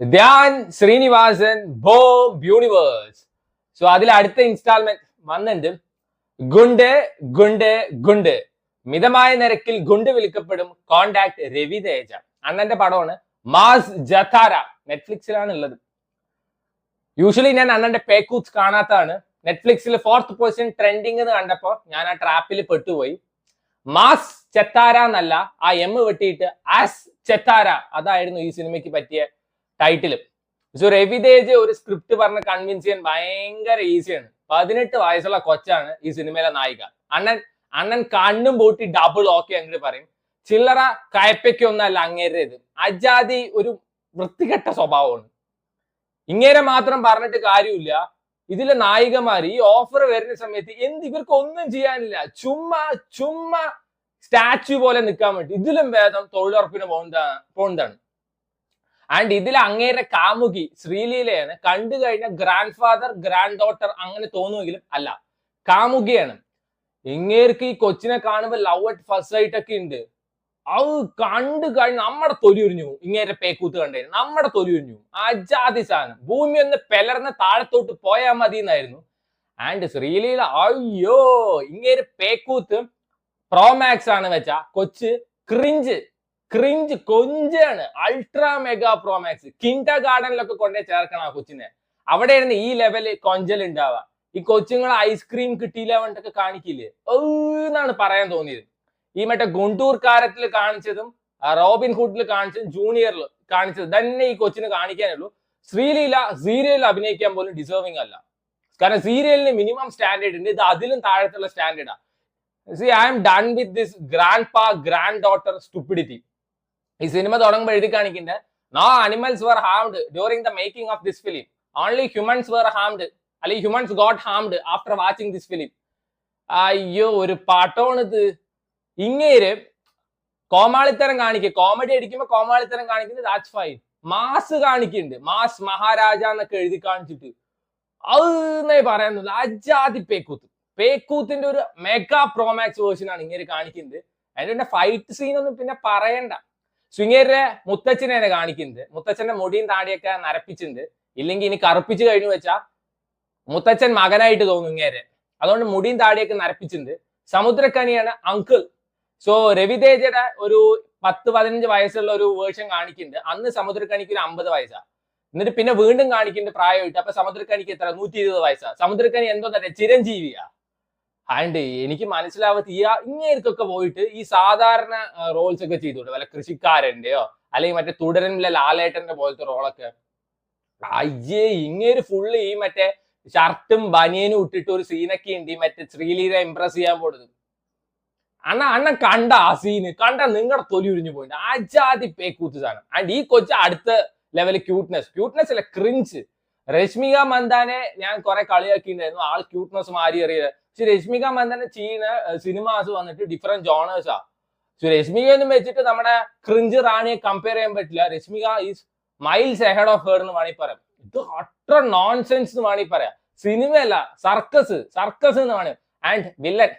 ധ്യാൻ ശ്രീനിവാസൻ ബോം universe. So അതിൽ അടുത്ത instalment വന്നിട്ടുണ്ട് ഗുണ്ട് ഗുണ്ട് ഗുണ്ട്. മിതമായ നിരക്കിൽ ഗുണ്ട് വിളിക്കപ്പെടും കോണ്ടാക്ട് രവി തേജ. അണ്ണന്റെ പടമാണ് മാസ് ജഥാര. നെറ്റ്ഫ്ലിക്സിലാണ് ഉള്ളത് യൂഷ്വലി ഞാൻ അണ്ണന്റെ പേക്കൂത്ത് കാണാത്തതാണ്. നെറ്റ്ഫ്ലിക്സിൽ ഫോർത്ത് പൊസിഷൻ ട്രെൻഡിങ് എന്ന് കണ്ടപ്പോ ഞാൻ ആ ട്രാപ്പിൽ പെട്ടുപോയി. മാസ് ചെത്താര എന്നല്ല ആ എം വെട്ടിയിട്ട് ആസ് ചെത്താര. അതായിരുന്നു ഈ സിനിമയ്ക്ക് പറ്റിയ ടൈറ്റിൽ സോ രവിതേജ് ഒരു സ്ക്രിപ്റ്റ് പറഞ്ഞ് കൺവിൻസ് ചെയ്യാൻ ഭയങ്കര ഈസിയാണ് പതിനെട്ട് വയസ്സുള്ള കൊച്ചാണ് ഈ സിനിമയിലെ നായിക. അണ്ണൻ അണ്ണൻ കണ്ണും പൂട്ടി ഡബിൾ ഓക്കെ അങ്ങോട്ട് പറയും. ചില്ലറ കയപ്പയ്ക്കൊന്നല്ല അങ്ങേരത്. അജാതി ഒരു വൃത്തികെട്ട സ്വഭാവമാണ്. ഇങ്ങനെ മാത്രം പറഞ്ഞിട്ട് കാര്യമില്ല. ഇതിലെ നായികമാർ ഈ ഓഫർ വരുന്ന സമയത്ത് എന്ത് ഇവർക്ക് ഒന്നും ചെയ്യാനില്ല. ചുമ്മാ ചുമ്മാ സ്റ്റാച്യു പോലെ നിൽക്കാൻ വേണ്ടി. ഇതിലും ഭേദം തൊഴിലുറപ്പിന് പോകുന്നതാണ് പോകുന്നതാണ് ആൻഡ് ഇതിൽ അങ്ങേരെ കാമുകി ശ്രീലീലയാണ്. കണ്ടു കഴിഞ്ഞ ഗ്രാൻഡ് ഫാദർ ഗ്രാൻഡ് ഡോട്ടർ അങ്ങനെ തോന്നുമെങ്കിലും അല്ല. കാമുകിയാണ്. ഇങ്ങേർക്ക് ഈ കൊച്ചിനെ കാണുമ്പോൾ ലവ് അറ്റ് ഫസ്റ്റ് സൈറ്റ് ഒക്കെ ഉണ്ട്. അത് കണ്ടു കഴിഞ്ഞ് നമ്മുടെ തൊലി ഉരിഞ്ഞു പോകും ഇങ്ങേരെ പേക്കൂത്ത് കണ്ടു നമ്മുടെ തൊലി ഉരിഞ്ഞു പോകും അജാതി സാധനം. ഭൂമി ഒന്ന് പെലർന്ന് താഴത്തോട്ട് പോയാൽ മതി എന്നായിരുന്നു ആൻഡ് ശ്രീലീല അയ്യോ ഇങ്ങേര് പേക്കൂത്ത് പ്രോമാക്സ് ആണ് വെച്ചാ. കൊച്ച് ക്രിഞ്ച് ക്രിഞ്ച് കൊഞ്ചാണ്. അൾട്രാ മെഗാ പ്രോമാക്സ് കിൻഡ ഗാർഡനിലൊക്കെ കൊണ്ടേ ചേർക്കണം ആ കൊച്ചിനെ. അവിടെ ഇരുന്ന് ഈ ലെവൽ കൊഞ്ചൽ ഉണ്ടാവുക ഈ കൊച്ചുങ്ങൾ ഐസ്ക്രീം കിട്ടിയില്ല വേണ്ടൊക്കെ കാണിക്കില്ലേ? എന്നാണ് പറയാൻ തോന്നിയത്. ഈ മറ്റേ ഗുണ്ടൂർ കാരത്തിൽ കാണിച്ചതും റോബിൻ ഹുഡിൽ കാണിച്ചതും ജൂനിയറിൽ കാണിച്ചത് തന്നെ ഈ കൊച്ചിന് കാണിക്കാനുള്ളൂ. ശ്രീലീല സീരിയലിൽ അഭിനയിക്കാൻ പോലും ഡിസേർവിംഗ് അല്ല. കാരണം സീരിയലിന് മിനിമം സ്റ്റാൻഡേർഡ് ഉണ്ട്. ഇത് അതിലും താഴത്തുള്ള സ്റ്റാൻഡേർഡാ I'm done with this grandpa granddaughter stupidity ഈ സിനിമ തുടങ്ങുമ്പോൾ എഴുതി കാണിക്കുന്നത് no animals were harmed during the making of this film only humans were harmed അല്ലെങ്കിൽ humans got harmed after watching this film അയ്യോ ഒരു പാട്ടോണിത്. ഇങ്ങേര് കോമാളിത്തരം കാണിക്കുക കോമഡി അടിക്കുമ്പോ കോമാളിത്തരം കാണിക്കുന്നത് ദാറ്റ്സ് ഫൈൻ മാസ് കാണിക്കുന്നുണ്ട് മാസ് മഹാരാജ എന്നൊക്കെ എഴുതി കാണിച്ചിട്ട്. അതെന്നേ പറയുന്നത്. അജാതി പേക്കൂത്ത്. പേക്കൂത്തിന്റെ ഒരു മെഗാ പ്രോമാക്സ് വേർഷൻ ആണ് ഇങ്ങനെ കാണിക്കുന്നത് അതിന്റെ ഫൈറ്റ് സീൻ ഒന്നും പിന്നെ പറയണ്ട. സ്വിങ്ങേരുടെ മുത്തച്ഛനെ കാണിക്കുന്നത്. മുത്തച്ഛന്റെ മുടിയും താടിയൊക്കെ നരപ്പിച്ചിട്ടുണ്ട്. ഇല്ലെങ്കിൽ ഇനി കറുപ്പിച്ച് കഴിഞ്ഞു വെച്ചാ മുത്തച്ഛൻ മകനായിട്ട് തോന്നും ഇങ്ങേരെ. അതുകൊണ്ട് മുടിയും താടിയൊക്കെ നരപ്പിച്ചിട്ടുണ്ട്. സമുദ്രക്കനിയാണ് അങ്കിൾ സോ രവിതേജയുടെ ഒരു പത്ത് പതിനഞ്ച് വയസ്സുള്ള ഒരു വേർഷൻ കാണിക്കുന്നുണ്ട്. അന്ന് സമുദ്രക്കണിക്ക് ഒരു അമ്പത് വയസ്സാ. എന്നിട്ട് പിന്നെ വീണ്ടും കാണിക്കുന്നുണ്ട് പ്രായമായിട്ട്. അപ്പൊ സമുദ്രക്കണിക്ക് എത്ര? നൂറ്റി ഇരുപത് വയസ്സാ. സമുദ്രക്കണി എന്തോ തന്നെ ചിരഞ്ജീവിയാ. ആൻഡ് എനിക്ക് മനസ്സിലാവാത്ത ഈ ഇങ്ങേർക്കൊക്കെ പോയിട്ട് ഈ സാധാരണ റോൾസ് ഒക്കെ ചെയ്തോട്ടെ വല്ല കൃഷിക്കാരന്റെയോ അല്ലെങ്കിൽ മറ്റേ തുടരനിലെ ലാലേട്ടന്റെ പോലത്തെ റോളൊക്കെ അയ്യേ ഇങ്ങേര് ഫുള്ള് ഈ മറ്റേ ഷർട്ടും ബനിയനും ഇട്ടിട്ട് ഒരു സീനൊക്കെ ഉണ്ട് ഈ മറ്റേ ശ്രീലീല ഇംപ്രസ് ചെയ്യാൻ പോണത്. അണ്ണ അണ്ണൻ കണ്ട ആ സീന് കണ്ട നിങ്ങളുടെ തൊലി ഉരിഞ്ഞു പോയിട്ട് ആജാതി പേക്കൂത്ത് സാധനം. ആൻഡ് ഈ കൊച്ചു അടുത്ത ലെവൽ ക്യൂട്ട്നെസ് ക്യൂട്ട്നെസ് അല്ല ക്രിഞ്ച് രശ്മിക മന്ദാനെ ഞാൻ കുറെ കളിയാക്കിയിട്ടുണ്ടായിരുന്നു. ആൾ ക്യൂട്ട്നെസ് മാറി എറിയത് പക്ഷെ രശ്മിക മന്ദാനെ ചെയ്യുന്ന സിനിമാസ് വന്നിട്ട് ഡിഫറെന്റ് ജോണേഴ്സാ രശ്മിക എന്ന് വെച്ചിട്ട് നമ്മുടെ ക്രിഞ്ച് റാണിയെ കമ്പയർ ചെയ്യാൻ പറ്റില്ല. Rashmika is miles ahead of her എന്ന് വേണമെങ്കിൽ പറയാം. ഇത് അത്ര നോൺസെൻസ് എന്ന് വേണമെങ്കിൽ പറയാം. സിനിമയല്ല സർക്കസ് സർക്കസ് എന്ന് വേണേ ആൻഡ് വില്ലൻ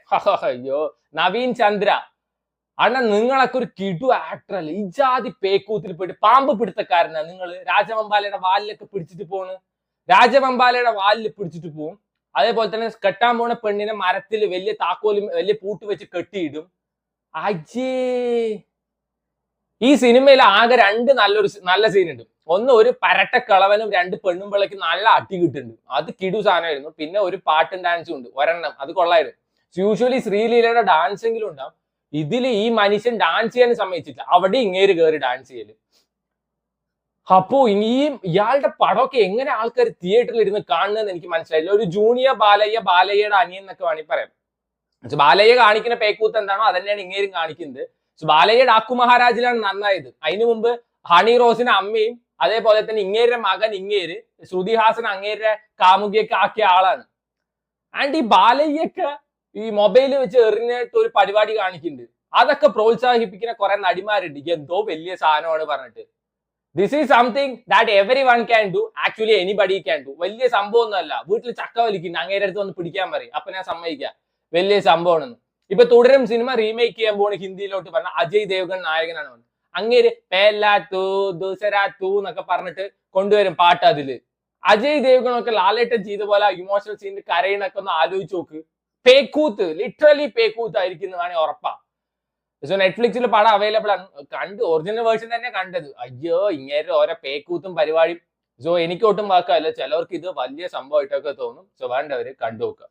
അയ്യോ നവീൻ ചന്ദ്ര. അണ്ണ നിങ്ങളൊക്കെ ഒരു കിടു ആക്ടർ അല്ലേ? ഈ ജാതി പേക്കൂത്തിൽ പോയിട്ട് പാമ്പ് പിടുത്തക്കാരനാ നിങ്ങൾ രാജമമ്പാലയുടെ വാലിലൊക്കെ പിടിച്ചിട്ട് പോണ്. രാജവമ്പാലയുടെ വാലിൽ പിടിച്ചിട്ട് പോവും. അതേപോലെ തന്നെ കെട്ടാൻ പോണ പെണ്ണിനെ മരത്തിൽ വലിയ താക്കോലും വലിയ പൂട്ട് വെച്ച് കെട്ടിയിടും. അജേ! ഈ സിനിമയിൽ ആകെ രണ്ട് നല്ലൊരു നല്ല സീനുണ്ട്. ഒന്ന് ഒരു പരട്ട കളവനും രണ്ട് പെണ്ണും പിള്ളയ്ക്ക് നല്ല അട്ടി കിട്ടുന്നുണ്ട്. അത് കിടു സാധനമായിരുന്നു. പിന്നെ ഒരു പാട്ടും ഡാൻസും ഉണ്ട്. ഒരെണ്ണം. അത് കൊള്ളായിരുന്നു. യൂഷ്വലി ശ്രീലീലയുടെ ഡാൻസ് എങ്കിലും ഉണ്ടാവും. ഇതിൽ ഈ മനുഷ്യൻ ഡാൻസ് ചെയ്യാൻ സമ്മതിച്ചില്ല അവിടെ ഇങ്ങേര് കയറി ഡാൻസ് ചെയ്യൽ. അപ്പോ ഇനിയും ഇയാളുടെ പടമൊക്കെ എങ്ങനെ ആൾക്കാർ തിയേറ്ററിൽ ഇരുന്ന് കാണുന്നതെന്ന് എനിക്ക് മനസ്സിലായില്ല. ഒരു ജൂനിയർ ബാലയ്യ ബാലയ്യയുടെ അനിയൻ എന്നൊക്കെ വേണമെങ്കിൽ പറയാം. ബാലയ്യ കാണിക്കുന്ന പേക്കൂത്ത് എന്താണോ അതന്നെയാണ് ഇങ്ങേരും കാണിക്കുന്നത്. പക്ഷെ ബാലയ്യ ഡാക്കു മഹാരാജിലാണ് നന്നായത്. അതിനു മുമ്പ് ഹണി റോസിന്റെ അമ്മയും അതേപോലെ തന്നെ ഇങ്ങേരുടെ മകൻ ഇങ്ങേര് ശ്രുതിഹാസൻ അങ്ങേരുടെ കാമുകിയൊക്കെ ആക്കിയ ആളാണ്. ആൻഡ് ഈ ബാലയ്യൊക്കെ ഈ മൊബൈൽ വെച്ച് എറിഞ്ഞിട്ട് ഒരു പരിപാടി കാണിക്കുന്നുണ്ട്. അതൊക്കെ പ്രോത്സാഹിപ്പിക്കുന്ന കുറെ നടിമാരുണ്ട്. എന്തോ വലിയ സാധനമാണ് പറഞ്ഞിട്ട്. This is something that everyone can do actually anybody can do വലിയ സംഭവം ഒന്നുമല്ല വീട്ടിൽ ചക്ക വലിക്കുന്നു അങ്ങേരെ അടുത്ത് വന്ന് പിടിക്കാൻ പറയും. അപ്പൊ ഞാൻ സമ്മതിക്കാം. വലിയ സംഭവമാണെന്ന്. ഇപ്പൊ തുടരും സിനിമ റീമേക്ക് ചെയ്യാൻ പോണ ഹിന്ദിയിലോട്ട് പറഞ്ഞ അജയ് ദേവ്ഗൺ നായകനാണ് അങ്ങേര് പേലാ തൂ ദുസരാ തൂ എന്നൊക്കെ പറഞ്ഞിട്ട് കൊണ്ടുവരും പാട്ട് അതിൽ. അജയ് ദേവ്ഗൺ ഒക്കെ ലാലേട്ടൻ ചെയ്ത പോലെ ഇമോഷണൽ സീനിൽ കരയണൊക്കെ ഒന്ന് ആലോചിച്ച് നോക്ക്. പേക്കൂത്ത് ലിറ്ററലി പേക്കൂത്ത് ആയിരിക്കും എന്ന് വേണമെങ്കിൽ ഉറപ്പാ. സോ നെറ്റ്ഫ്ലിക്സിൽ പടം അവൈലബിൾ കണ്ട് ഒറിജിനൽ വേർഷൻ തന്നെ കണ്ടത്. അയ്യോ ഇങ്ങനെ ഓരോ പേക്കൂത്തും പരിപാടിയും. സോ എനിക്ക് ഒട്ടും വാക്കല്ല ചിലവർക്ക് ഇത് വലിയ സംഭവമായിട്ടൊക്കെ തോന്നും. സോ വേണ്ടവര് കണ്ടു നോക്കുക